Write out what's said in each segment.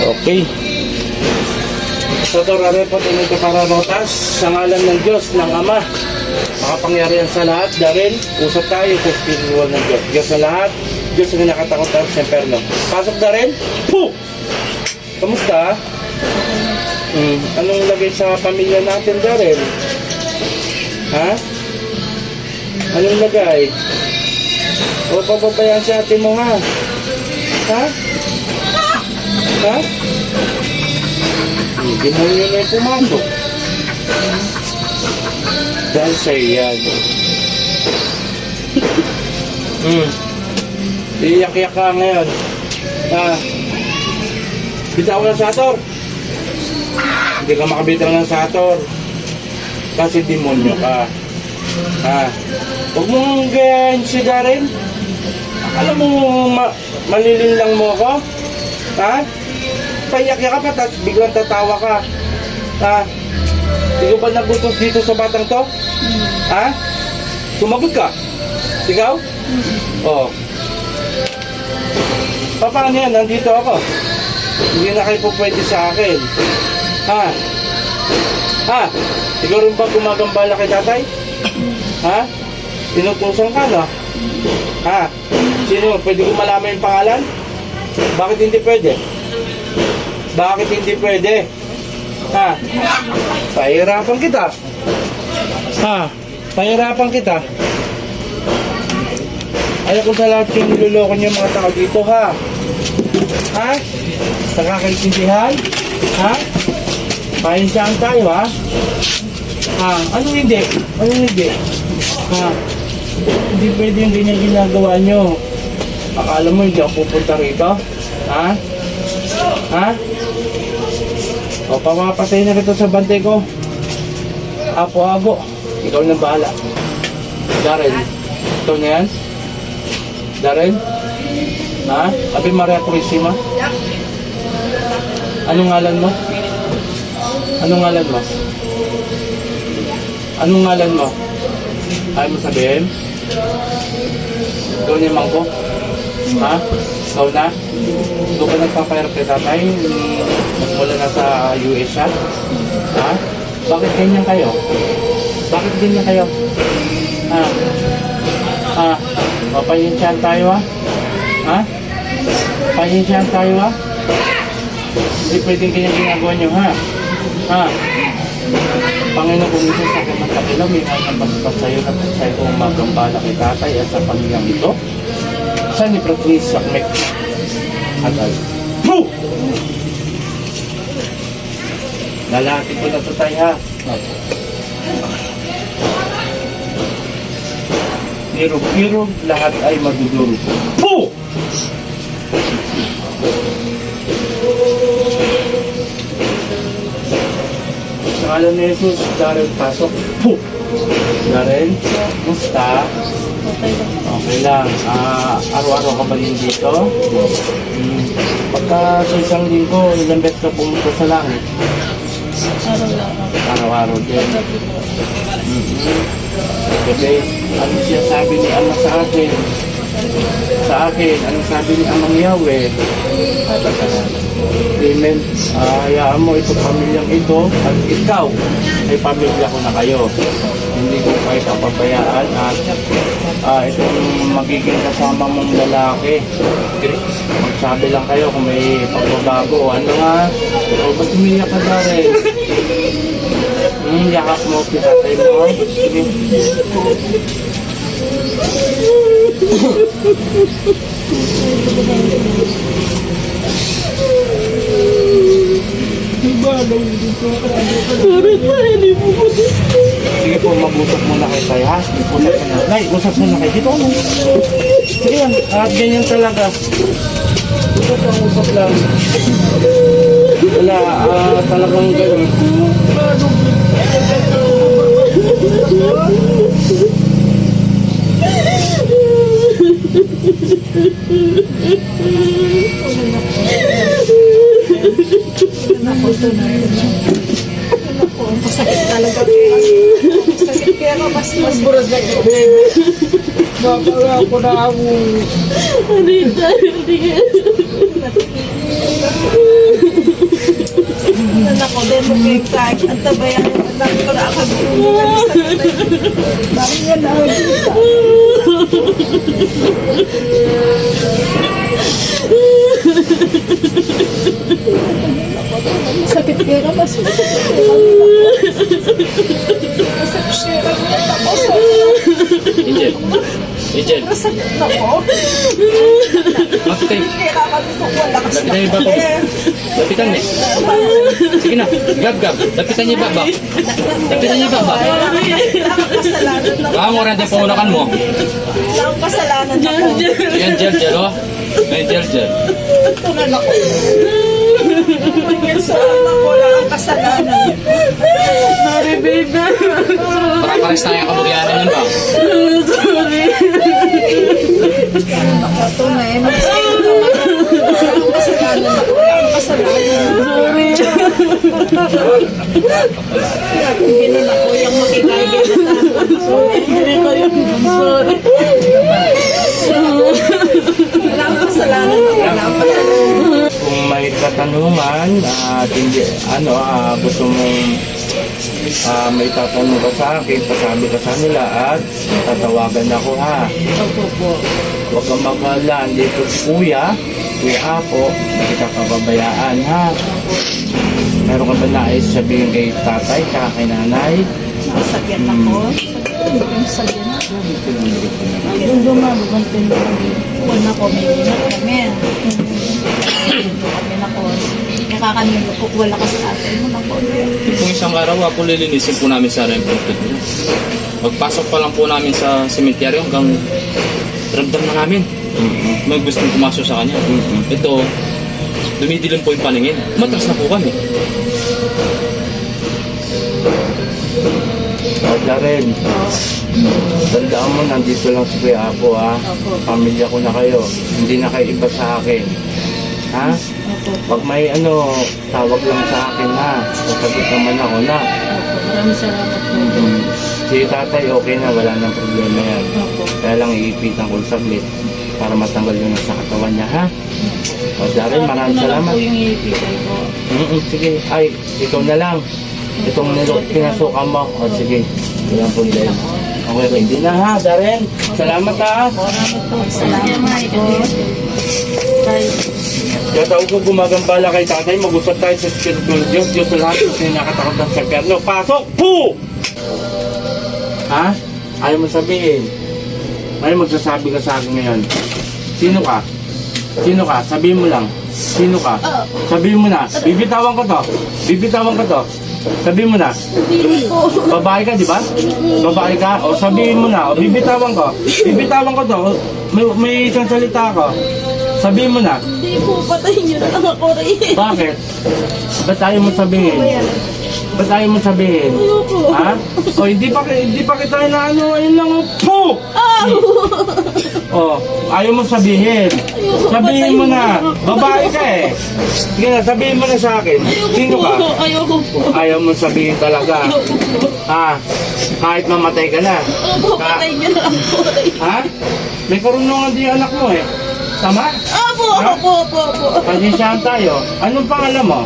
Okay. Sa Torare po, tinito para notas sa ngalan ng Diyos, ng Ama. Makapangyarihan sa lahat, dahil usap tayo sa spiritual ng Diyos. Diyos sa lahat, Diyos na nakatakot tayo sa imperno. Pasok na rin? Puh! Kamusta? Hmm, anong lagay sa pamilya natin, Darren? Ha? Anong lagay? O pababayaan si ate mo, ha? Ha? Ha? Hindi mo yun na pumasok. Dahil sa'yo yan. Hmm. Iyak-iyak ka ngayon. Ha? Bitaw ng sator. Hindi ka makabitaw ng sator. Kasi demonyo ka. Ha? Huwag mong gayahin si Darren. Alam mo, ma malilin lang mo ako? Ha? Paiyak-yak ka pa, tapos biglang tatawa ka. Ha? Ko ba nagutos dito sa batang to? Ha? Sumagot ka? Ikaw? Oo. Pa, paano yan? Nandito ako. Hindi na kayo po pwede sa akin. Ha? Ha? Ikaw rin ba gumagambala kay tatay? Ha? Tinutusan ka na? Ha? Sino? Pwede ko malaman yung pangalan? Bakit hindi pwede? Bakit hindi pwede? Ha? Pahirapan kita. Ha? Pahirapan kita. Ayaw ko sa lahat yung niloloko niyo mga tao dito, ha? Ha? Nakakaintindihan? Ha? Pahinsaan tayo, ha? Ha? Anong hindi? Anong hindi? Ha? Hindi pwede yung ganyan ginagawa nyo. Akala mo hindi ako pupunta rito? Ha? Ha? O, pamapatay na kita sa bantay ko. Apo-ago. Ikaw na bahala. Darren, ito na yan? Darren? Ha? Abi Maria Purisima? Anong ngalan mo? Anong ngalan mo? Anong ngalan mo? Ayaw mo sabihin? Ikaw niya mangko? Ha? Ikaw na? Ikaw ba nagpapahirap kay tatay? Mula na sa US siya? Ha? Bakit ganyan kayo? Bakit ganyan kayo? Ha? Ha? Papahinsyan tayo ha? Ha? Pahinsyan tayo ha? Hindi pwedeng ganyan ginagawa nyo ha? Ha? Panginoon kung ito sa akin ng may mga basta sa'yo na sa'yo kung magambala kay tatay at sa pamilyang ito. Sa ni Pratris Sakmek. Agal. Boo! Lalaki ko na to tayo ha. Pirog-pirog, lahat ay madudurog. Boo! Sa ngalan ni Jesus, Darren, pasok. Puh! Darren, musta? Okay lang. Okay lang. Ah, araw-araw ka ba din dito? Hmm. Pagka sa isang linggo, ilang beses ka pumunta sa langit? Araw lang. Araw-araw din. Mm-hmm. Gabi, ano siya sabi ni Ama sa akin? Sa akin, anong sabi ni Amang Yahweh? Amen. Ah, hayaan mo ito pamilyang ito at ikaw ay pamilya ko na kayo. Hindi ko kayo papabayaan at ah, itong magiging kasama mong lalaki. Magsabi lang kayo kung may pagbabago. Ano nga? O ba't umiyak ka na rin? Hmm, yakap mo pinatay mo. Sige. Ba hindi mo po? Sige po, mag-usap muna kayo tayo, ha? Usap muna. Nay, usap muna kayo. Dito ano? Sige yan. At ganyan talaga. Usap lang, usap lang. Wala, ah, talagang ganun. Sakit talaga kaya. Sakit kaya ka mas mas buras na ito. Babala ko na ako. Hindi tayo, hindi ka. Okay, kahit ang tabayan ng anak ko na ako. Bakit nga nakikita? Sakit kaya ka mas Masakit Angel. Angel. Masakit na ko. Makitay. Kaya kami kung wala kasi Lapitan po? Niyo. Sige na. Gab, gab. Lapitan niyo ba ba? Lapitan niyo ba ba? Ang kasalanan na Baka mo rin din paunakan mo. Ang kasalanan na ko. Yan, gel, gel, oh. May gel, gel. Tunan ako. Yan sa anak ko lang ang kasalanan. Sorry, baby. Para pares na yung kabugyanan nun ba? Sorry. Ako, tunay. Mag-save ka man. Ang kasalanan. Ang kasalanan. Sorry. Kung ganun ako, yung na Hindi ko yun. Sorry. Katanungan at hindi, ano, ah, gusto mong ah, may tatanong ka sa akin, pasabi ka sa nila at tatawagan ako ha. Opo po. Huwag kang mag-alala, dito si Kuya, Kuya Apo, na kita pababayaan ha. Meron ka ba nais sabihin kay tatay, kay nanay? Masakyan ako. Yung sakyan ako. Yung dumabugantin mo kami. Una ko, may ingat kami. Kami na ko. Nakakanulo ko. Wala ka sa atin mo na ko. Kung isang araw po lilinisin po namin sa rin po niyo. Pagpasok pa lang po namin sa sementeryo hanggang ramdam na namin. May gustong pumasok sa kanya. Ito, dumidilim po yung paningin. Matras na po kami. Rin. Tandaan mo, nandito lang si Kuya Apo ha. Pamilya ko na kayo. Hindi na kayo iba sa akin. Ha? Pag may ano, tawag lang sa akin ha. Sasagot naman ako na. Opo. Maraming salamat po. Mm. Si tatay okay na, wala nang problema yan. Opo. Kaya lang iipitan ko saglit para matanggal yung nasa katawan niya ha. O Darren, maraming Ito na lang salamat. po yung ibigay ko. Mm sige, ay, ikaw na lang. Itong nilok, pinasukan mo. O sige, walang problema. Okay, ready na ha, Darren. Salamat ha. Salamat po. Salamat po. Tayo. Kaya tao ko gumagambala kay tatay, mag-usap tayo sa spiritual Diyos. Diyos sa lahat, kasi nakatakot ng sa perno. Pasok! Po! Ha? Ayaw mo sabihin. Ayaw magsasabi ka sa akin ngayon. Sino ka? Sino ka? Sabihin mo lang. Sino ka? Sabihin mo na. Bibitawan ko to. Bibitawan ko to. Sabihin mo na. Babae ka, di ba? Babae ka? O sabihin mo na. O bibitawan ko. Bibitawan ko to. May, may isang salita ko. Sabihin mo na. Hindi po, patayin niyo na lang ako rin. Bakit? Ba't ayaw mo sabihin? Ba't ayaw mo sabihin? Ayoko. Ha? O hindi pa hindi pa kita na ano, ayun lang oh. Po! Oh, ayaw mo sabihin. Sabihin mo na. Babae ka eh. Sige na, sabihin mo na sa akin. Sino ka? Ayoko po. Ayaw mo sabihin talaga. Ha? Kahit mamatay ka na. Opo, Ka- patayin niyo na lang ako rin. Ha? May karunungan din yung anak mo eh. Tama? Opo, Ha? opo, opo, opo. Pasensyahan tayo. Anong pangalan mo?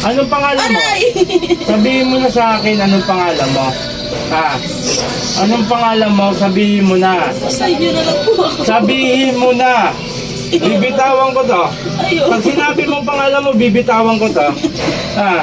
Anong pangalan mo? Aray! Sabihin mo na sa akin anong pangalan mo. Ha? Anong pangalan mo? Sabihin mo na. Patayin niyo na lang po ako. Sabihin mo na. Bibitawan ko to. Ayoko. Pag sinabi mo ang pangalan mo, bibitawan ko to. Ha?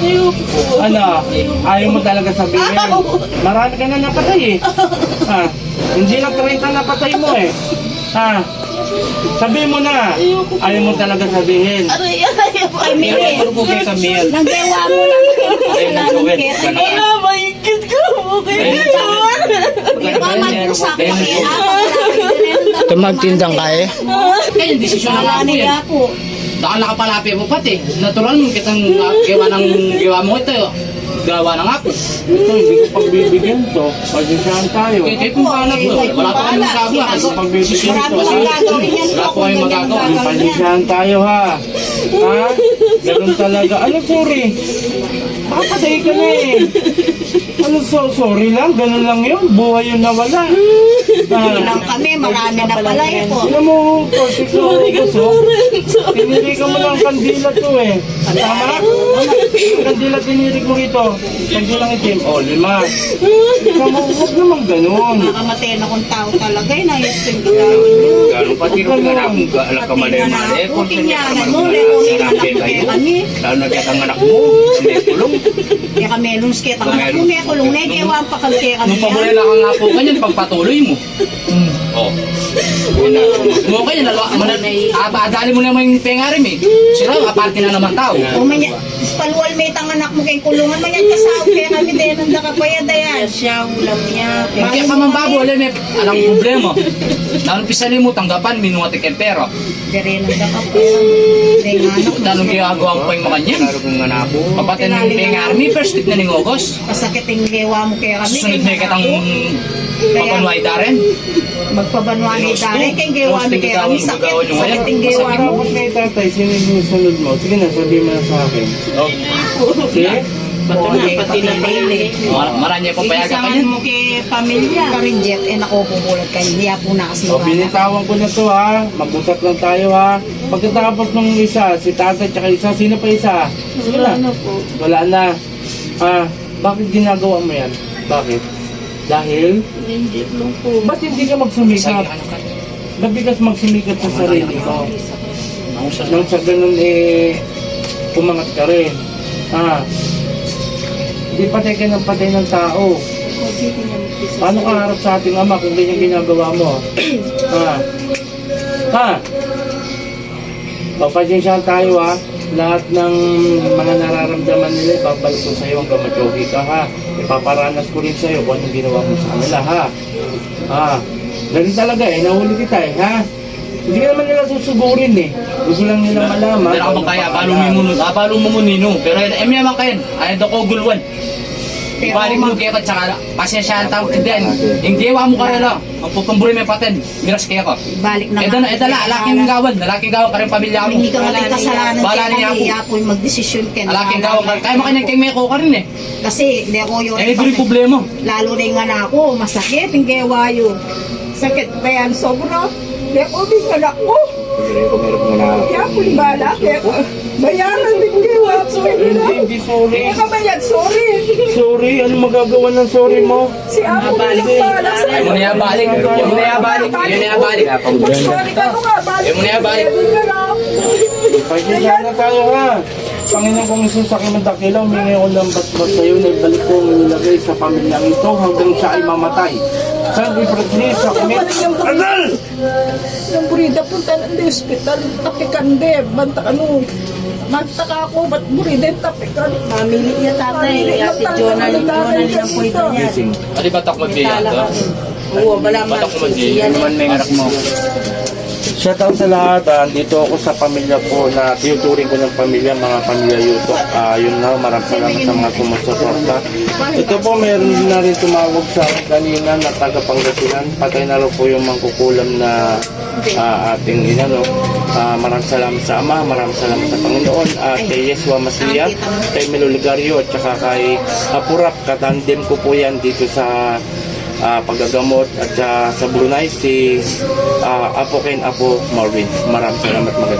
Ayoko po. Ano? Ayaw mo talaga sabihin. Marami ka na napatay eh. Ha? Hindi lang 30 napatay mo eh. Ha? Sabihin mo na. Ayaw mo talaga sabihin. Aray, aray, aray. Pero po kay Camille. Nagawa mo lang Ay, nag-joget. Wala, maingit ka po kay Ay, Ngayon. Tumagtindang ka eh. Kaya yung desisyon na lang po yan. po. Baka nakapalapi mo pati. Natural mo kitang gawa ng gawa mo ito. Gawa ng ako. Ito, hindi ko pagbibigyan to. Pasensyahan tayo. Kaya kayo kung paano po. Wala pa kayong magagawa. Kasi Pagbibigyan to. po. Wala po kayong magagawa. Pasensyahan tayo ha. Ha? Ganun talaga. Ano sorry? Makapatay ka na eh. Ano so, sorry lang? Ganun lang yun. Buhay yun nawala. Ah. Ilang kami, marami na pala eh po. Tignan mo, na utos, oh. Tinirik mo ng kandila to eh. Tama? Yung kandila tinirik mo rito. Kandilang itim. O, lima. Tignan mo, huwag naman ganun. Nakamatay na kung tao talaga eh, na-extend ko lang. Gano'n pati rin nga na kung alam ka mali-mali. Kung Kinyanan mo, leonin anak mo kaya kami. Lalo na kaya ang anak mo, may kulong. Kaya kami ang anak mo, may kulong na, kaya wang pakal kaya kami Nung yan. pabulela ka nga po ganyan, pagpatuloy mo. Oh. Mo kanya, nalwa, manal, ah, adali mo naman yung pengarim eh. Sira, aparte na naman tao. O manya, palwal may tang anak mo kay kulungan, manyan kasaw, kaya kami din ang nakapayad ayan. Siya, ulam niya. Kaya ka man babo, alam eh, alam mo problema. Nang pisali mo, tanggapan, minuwati kay pero. Dire nang nakapayad. Kaya nga anak mo. Tanong ginagawa ko pa yung mga niyan. Kapatid ng pengarim, first week na ning August. Kasakit yung gawa mo kaya kami. Susunod na kitang Kaya- papanway rin. Magpabanwa ni Dari, kay gawa mo kaya kami. Sakit, sakit yung gawa mo. Dapat kay tatay, sino yung sunod mo? Sige na, sabihin mo na sa akin. Sige? Pati na, pati na baile. Mar- Maranya pong payagan ka niyan. Kay pamilya. Karinjet, eh naku, pupulat ka. Hindi po nakas O, binitawan ko na to ha. Mag-usap lang tayo ha. Pagkatapos ng isa, si tatay tsaka isa, sino pa isa? Sige na. Wala na. Ah, bakit ginagawa mo yan? Bakit? Dahil? Hindi lang po. Ba't hindi ka magsumikap? Ba't di ka magsumikap sa sarili mo? Nang sa ganun eh, pumangat ka rin. Ah, hindi patay ka ng patay ng tao. Paano ka harap sa ating ama kung ganyan ginagawa mo? ha? Ha? O, pasensyahan tayo ha. Lahat ng mga nararamdaman nila, ibabalik ko sa iyo hanggang matyogi ka ha. Ipaparanas ko rin sa iyo kung anong ginawa mo sa kanila ha. Ha? Ganun talaga eh, nahuli kita eh ha. Hindi ka naman nila susugurin eh. Gusto lang nila malaman. Pero ako kaya, balo mo muna, ah, balo mo muna nino. Pero eh, may naman kayo, ay do ko gulwan. Ibalik mo kaya ka, tsaka pasensyahan tao tindihan. Yung gawa mo kaya lang, ang pupambuli may paten, miras kaya ko. Balik na Eh dala, eh dala, alaking gawan, alaking gawan ka rin pamilya mo. Hindi ka nga rin kasalanan Wala kay niya kami. ako. Iya po yung magdesisyon ka. Alaking gawan ka, kaya makanyang kay Meko ka rin eh. Kasi hindi ako yun. Eh, ito yung problema. Lalo rin nga na ako, masakit yung gawa yun. Sakit na yan, sobra. Kaya ko din anak ko. Hindi ko meron mo na. Kaya ko yung bala. Kaya ko, hindi, sorry. Hindi ka bayad, sorry. Sorry, ano magagawa ng sorry mo? Si Apo na lang bala sa Ayaw mo na yan balik, ayaw mo na yan balik, ayaw na yan balik. Sorry ka ko nga, balik. Ayaw mo na yan balik. Pagkikita na tayo ha. Panginoon kong Isus, sa aking madakilaw, humingi ko ng basbas sa iyo na ibalik ko ang inilagay sa pamilyang ito hanggang siya ay mamatay. San Ifratli sa kami. Adal! Yung burida punta ng hospital, tapikan de, banta ano, magtaka ako, ba't burida yung tapikan? Family niya tatay, ate Jonah, Jonah nilang po ito niya. Ali batak mo biya to? Oo, wala man. Batak mo biya, naman may ngarak mo. Shout out sa lahat. ah, dito ako sa pamilya ko na tinuturing ko ng pamilya, mga pamilya Yutok. Ah, yun na, maraming salamat sa mga sumusuporta. Ito po, meron na rin tumawag sa kanina na taga Pangasinan. Patay na rin po yung mangkukulam na ah, ating inano. Ah, maraming salamat sa Ama, maraming salamat sa Panginoon. At kay Yeswa Masiya, kay Melo Ligario, at saka kay Apurap. Katandem ko po yan dito sa ah, paggagamot at ah, sa Brunei si ah, Apo Ken Apo Marvin. Maraming salamat mga